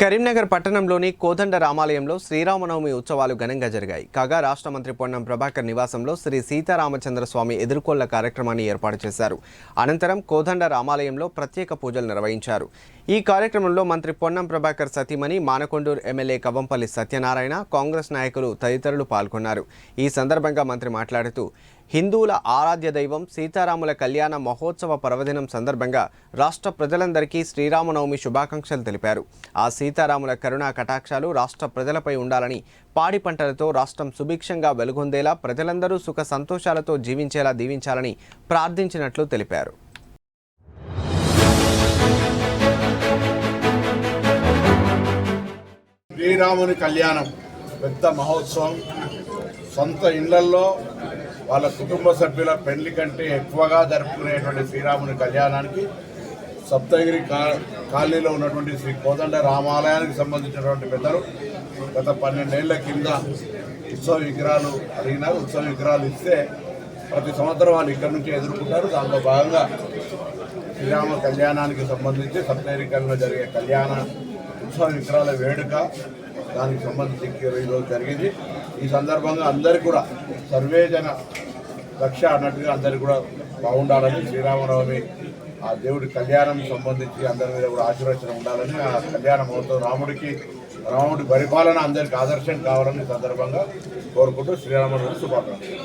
కరీంనగర్ పట్టణంలోని కోదండ రామాలయంలో శ్రీరామనవమి ఉత్సవాలు ఘనంగా జరిగాయి. కాగా రాష్ట్ర మంత్రి పొన్నం ప్రభాకర్ నివాసంలో శ్రీ సీతారామచంద్ర స్వామి ఎదుర్కోళ్ళ కార్యక్రమాన్ని ఏర్పాటు చేశారు. అనంతరం కోదండ రామాలయంలో ప్రత్యేక పూజలు నిర్వహించారు. ఈ కార్యక్రమంలో మంత్రి పొన్నం ప్రభాకర్ సతీమణి మానకొండూరు ఎమ్మెల్యే కవంపల్లి సత్యనారాయణ కాంగ్రెస్ నాయకులు తదితరులు పాల్గొన్నారు. ఈ సందర్భంగా మంత్రి మాట్లాడుతూ హిందువుల ఆరాధ్య దైవం సీతారాముల కళ్యాణ మహోత్సవ పర్వదినం సందర్భంగా రాష్ట్ర ప్రజలందరికీ శ్రీరామనవమి శుభాకాంక్షలు తెలిపారు. ఆ సీతారాముల కరుణా కటాక్షాలు రాష్ట్ర ప్రజలపై ఉండాలని పాడి పంటలతో రాష్ట్రం సుభిక్షంగా వెలుగొందేలా ప్రజలందరూ సుఖ సంతోషాలతో జీవించేలా దీవించాలని ప్రార్థించినట్లు తెలిపారు. శ్రీరాముని కళ్యాణం పెద్ద మహోత్సవం. సొంత ఇళ్ళల్లో వాళ్ళ కుటుంబ సభ్యుల పెళ్ళి కంటే ఎక్కువగా జరుపుకునేటువంటి శ్రీరాముని కళ్యాణానికి సప్తగిరి కా కాలనీలో ఉన్నటువంటి శ్రీ కోదండ రామాలయానికి సంబంధించినటువంటి పెద్దలు గత పన్నెండేళ్ళ కింద ఉత్సవ విగ్రహాలు అడిగినా ఉత్సవ విగ్రహాలు ఇస్తే ప్రతి సంవత్సరం వాళ్ళు ఇక్కడి నుంచి ఎదుర్కొంటారు. దాంట్లో భాగంగా శ్రీరామ కళ్యాణానికి సంబంధించి సప్తగిరికల్లో జరిగే కళ్యాణ ఉత్సవ విగ్రహాల వేడుక దానికి సంబంధించి ఈరోజు జరిగింది. ఈ సందర్భంగా అందరికీ కూడా సర్వేజన జన అన్నట్టుగా అందరికీ కూడా బాగుండాలని శ్రీరామనవమి ఆ దేవుడి కళ్యాణం సంబంధించి అందరి మీద కూడా ఆశీర్వచన ఉండాలని ఆ కళ్యాణ మహోత్సవం రాముడికి రాముడి పరిపాలన అందరికీ ఆదర్శం కావాలని సందర్భంగా కోరుకుంటూ శ్రీరామనవమి శుభాకాంక్షలు.